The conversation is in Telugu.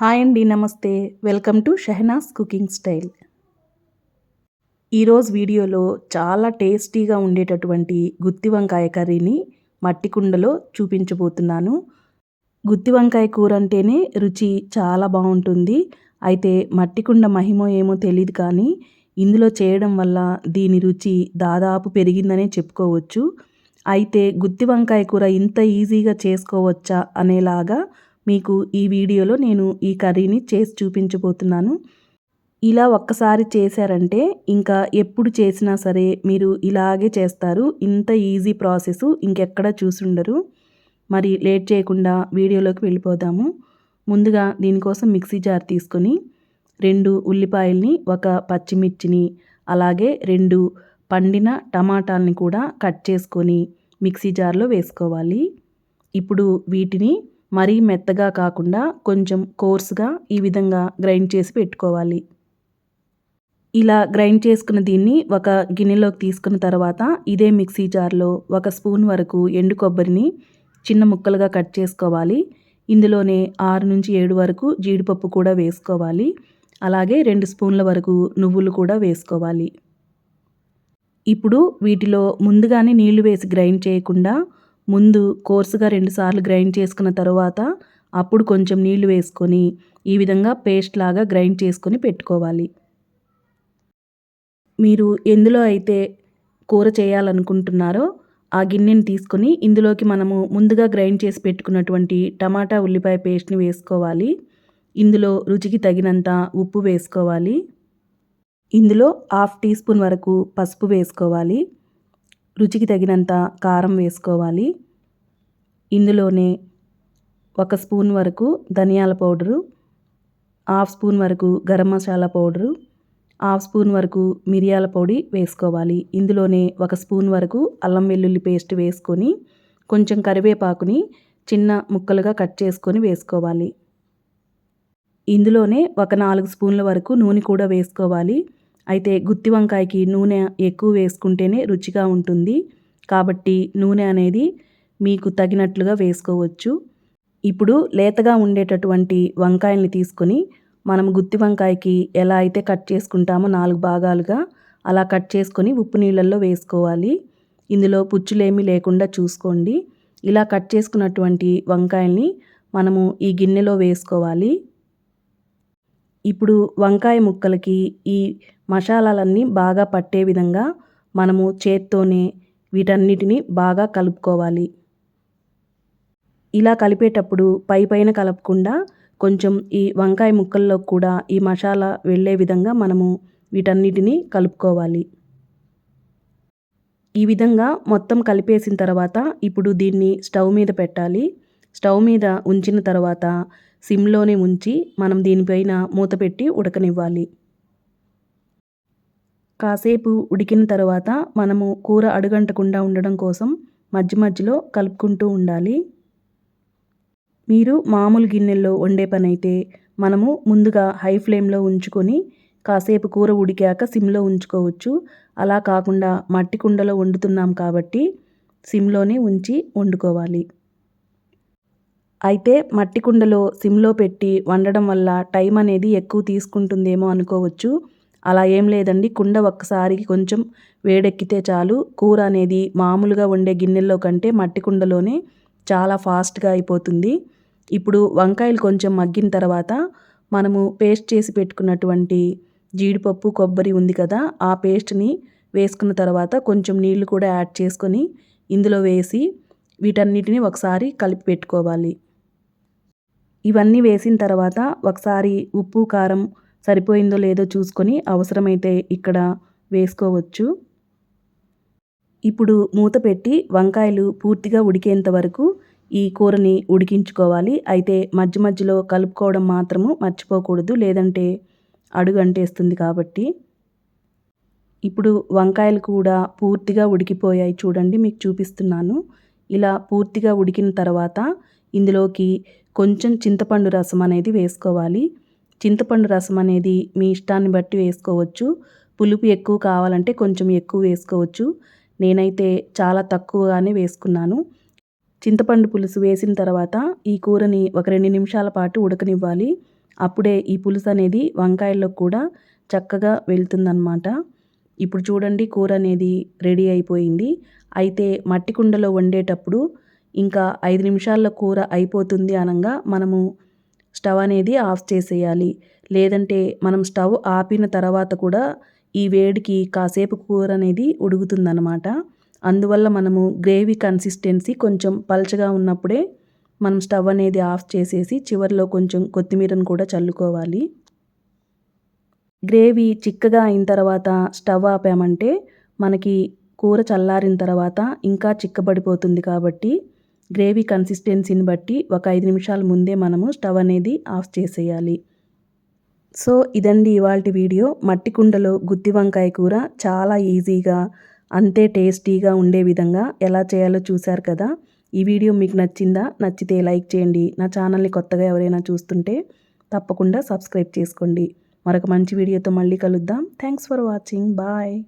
హాయ్ అండి నమస్తే. Welcome to Shehnaz cooking style. ఈరోజు వీడియోలో చాలా టేస్టీగా ఉండేటటువంటి గుత్తి వంకాయ కర్రీని మట్టి కుండలో చూపించబోతున్నాను. గుత్తి వంకాయ కూర అంటేనే రుచి చాలా బాగుంటుంది. అయితే మట్టి కుండ మహిమో ఏమో తెలియదు కానీ ఇందులో చేయడం వల్ల దీని రుచి దాదాపు పెరిగిందనే చెప్పుకోవచ్చు. అయితే గుత్తి వంకాయ కూర ఇంత ఈజీగా చేసుకోవచ్చా అనేలాగా మీకు ఈ వీడియోలో నేను ఈ కర్రీని చేసి చూపించబోతున్నాను. ఇలా ఒక్కసారి చేశారంటే ఇంకా ఎప్పుడు చేసినా సరే మీరు ఇలాగే చేస్తారు. ఇంత ఈజీ ప్రాసెస్ ఇంకెక్కడ చూసుండరు. మరి లేట్ చేయకుండా వీడియోలోకి వెళ్ళిపోదాము. ముందుగా దీనికోసం మిక్సీ జార్ తీసుకొని రెండు ఉల్లిపాయల్ని ఒక పచ్చిమిర్చిని అలాగే రెండు పండిన టమాటాలని కూడా కట్ చేసుకొని మిక్సీ జార్లో వేసుకోవాలి. ఇప్పుడు వీటిని మరీ మెత్తగా కాకుండా కొంచెం కోర్స్గా ఈ విధంగా గ్రైండ్ చేసి పెట్టుకోవాలి. ఇలా గ్రైండ్ చేసుకున్న దీన్ని ఒక గిన్నెలోకి తీసుకున్న తర్వాత ఇదే మిక్సీ జార్లో ఒక స్పూన్ వరకు ఎండు కొబ్బరిని చిన్న ముక్కలుగా కట్ చేసుకోవాలి. ఇందులోనే ఆరు నుంచి ఏడు వరకు జీడిపప్పు కూడా వేసుకోవాలి. అలాగే రెండు స్పూన్ల వరకు నువ్వులు కూడా వేసుకోవాలి. ఇప్పుడు వీటిలో ముందుగానే నీళ్ళు వేసి గ్రైండ్ చేయకుండా ముందు కోర్సుగా రెండుసార్లు గ్రైండ్ చేసుకున్న తర్వాత అప్పుడు కొంచెం నీళ్ళు వేసుకొని ఈ విధంగా పేస్ట్ లాగా గ్రైండ్ చేసుకొని పెట్టుకోవాలి. మీరు ఎందులో అయితే కూర చేయాలనుకుంటున్నారో ఆ గిన్నెని తీసుకొని ఇందులోకి మనము ముందుగా గ్రైండ్ చేసి పెట్టుకున్నటువంటి టమాటా ఉల్లిపాయ పేస్ట్ని వేసుకోవాలి. ఇందులో రుచికి తగినంత ఉప్పు వేసుకోవాలి. ఇందులో హాఫ్ టీ స్పూన్ వరకు పసుపు వేసుకోవాలి. రుచికి తగినంత కారం వేసుకోవాలి. ఇందులోనే ఒక స్పూన్ వరకు ధనియాల పౌడరు హాఫ్ స్పూన్ వరకు garam masala powder half spoon వరకు మిరియాల పొడి వేసుకోవాలి. ఇందులోనే ఒక స్పూన్ వరకు అల్లం వెల్లుల్లి పేస్ట్ వేసుకొని కొంచెం కరివేపాకుని చిన్న ముక్కలుగా కట్ చేసుకొని వేసుకోవాలి. ఇందులోనే ఒక నాలుగు స్పూన్ల వరకు నూనె కూడా వేసుకోవాలి. అయితే గుత్తి వంకాయకి నూనె ఎక్కువ వేసుకుంటేనే రుచిగా ఉంటుంది. కాబట్టి నూనె అనేది మీకు తగినట్లుగా వేసుకోవచ్చు. ఇప్పుడు లేతగా ఉండేటటువంటి వంకాయల్ని తీసుకొని మనం గుత్తి వంకాయకి ఎలా అయితే కట్ చేసుకుంటామో నాలుగు భాగాలుగా అలా కట్ చేసుకొని ఉప్పు నీళ్ళల్లో వేసుకోవాలి. ఇందులో పుచ్చులేమీ లేకుండా చూసుకోండి. ఇలా కట్ చేసుకున్నటువంటి వంకాయల్ని మనము ఈ గిన్నెలో వేసుకోవాలి. ఇప్పుడు వంకాయ ముక్కలకి ఈ మసాలాలన్నీ బాగా పట్టే విధంగా మనము చేత్తోనే వీటన్నిటిని బాగా కలుపుకోవాలి. ఇలా కలిపేటప్పుడు పై పైన కలపకుండా కొంచెం ఈ వంకాయ ముక్కల్లో కూడా ఈ మసాలా వెళ్ళే విధంగా మనము వీటన్నిటిని కలుపుకోవాలి. ఈ విధంగా మొత్తం కలిపేసిన తర్వాత ఇప్పుడు దీన్ని స్టవ్ మీద పెట్టాలి. స్టవ్ మీద ఉంచిన తర్వాత సిమ్లోనే ఉంచి మనం దీనిపైన మూత పెట్టి ఉడకనివ్వాలి. కాసేపు ఉడికిన తర్వాత మనము కూర అడుగంటకుండా ఉండడం కోసం మధ్య మధ్యలో కలుపుకుంటూ ఉండాలి. మీరు మామూలు గిన్నెల్లో వండే పని అయితే మనము ముందుగా హై ఫ్లేమ్లో ఉంచుకొని కాసేపు కూర ఉడికాక సిమ్లో ఉంచుకోవచ్చు. అలా కాకుండా మట్టి కుండలో వండుతున్నాం కాబట్టి సిమ్లోనే ఉంచి వండుకోవాలి. అయితే మట్టి కుండలో సిమ్లో పెట్టి వండడం వల్ల టైం అనేది ఎక్కువ తీసుకుంటుందేమో అనుకోవచ్చు. అలా ఏం లేదండి. కుండ ఒక్కసారికి కొంచెం వేడెక్కితే చాలు. కూర అనేది మామూలుగా వండే గిన్నెల్లో కంటే మట్టి కుండలోనే చాలా ఫాస్ట్గా అయిపోతుంది. ఇప్పుడు వంకాయలు కొంచెం మగ్గిన తర్వాత మనము పేస్ట్ చేసి పెట్టుకున్నటువంటి జీడిపప్పు కొబ్బరి ఉంది కదా ఆ పేస్ట్ని వేసుకున్న తర్వాత కొంచెం నీళ్ళు కూడా యాడ్ చేసుకొని ఇందులో వేసి వీటన్నిటిని ఒకసారి కలిపి పెట్టుకోవాలి. ఇవన్నీ వేసిన తర్వాత ఒకసారి ఉప్పు కారం సరిపోయిందో లేదో చూసుకొని అవసరమైతే ఇక్కడ వేసుకోవచ్చు. ఇప్పుడు మూత పెట్టి వంకాయలు పూర్తిగా ఉడికేంత వరకు ఈ కూరని ఉడికించుకోవాలి. అయితే మధ్య మధ్యలో కలుపుకోవడం మాత్రము మర్చిపోకూడదు లేదంటే అడుగు అంటేస్తుంది కాబట్టి. ఇప్పుడు వంకాయలు కూడా పూర్తిగా ఉడికిపోయాయి చూడండి మీకు చూపిస్తున్నాను. ఇలా పూర్తిగా ఉడికిన తర్వాత ఇందులోకి కొంచెం చింతపండు రసం అనేది వేసుకోవాలి. చింతపండు రసం అనేది మీ ఇష్టాన్ని బట్టి వేసుకోవచ్చు. పులుపు ఎక్కువ కావాలంటే కొంచెం ఎక్కువ వేసుకోవచ్చు. నేనైతే చాలా తక్కువగానే వేసుకున్నాను. చింతపండు పులుసు వేసిన తర్వాత ఈ కూరని ఒక రెండు నిమిషాల పాటు ఉడకనివ్వాలి. అప్పుడే ఈ పులుసు అనేది వంకాయల్లో కూడా చక్కగా వెళ్తుందన్నమాట. ఇప్పుడు చూడండి కూర అనేది రెడీ అయిపోయింది. అయితే మట్టి కుండలో వండేటప్పుడు ఇంకా ఐదు నిమిషాల్లో కూర అయిపోతుంది అనగా మనము స్టవ్ అనేది ఆఫ్ చేసేయాలి. లేదంటే మనం స్టవ్ ఆపిన తర్వాత కూడా ఈ వేడికి కాసేపు కూర అనేది ఉడుగుతుందన్నమాట అందువల్ల మనము గ్రేవీ కన్సిస్టెన్సీ కొంచెం పల్చగా ఉన్నప్పుడే మనం స్టవ్ అనేది ఆఫ్ చేసేసి చివరిలో కొంచెం కొత్తిమీరను కూడా చల్లుకోవాలి. గ్రేవీ చిక్కగా అయిన తర్వాత స్టవ్ ఆపామంటే మనకి కూర చల్లారిన తర్వాత ఇంకా చిక్కబడిపోతుంది కాబట్టి గ్రేవీ కన్సిస్టెన్సీని బట్టి ఒక ఐదు నిమిషాల ముందే మనము స్టవ్ అనేది ఆఫ్ చేసేయాలి. సో ఇదండి ఇవాళ వీడియో. మట్టి కుండలో గుత్తి వంకాయ కూర చాలా ఈజీగా అంతే టేస్టీగా ఉండే విధంగా ఎలా చేయాలో చూశారు కదా? ఈ వీడియో మీకు నచ్చిందా? నచ్చితే లైక్ చేయండి. నా ఛానల్ని కొత్తగా ఎవరైనా చూస్తుంటే తప్పకుండా సబ్స్క్రైబ్ చేసుకోండి. మరొక మంచి వీడియోతో మళ్ళీ కలుద్దాం. Thanks for watching. బాయ్.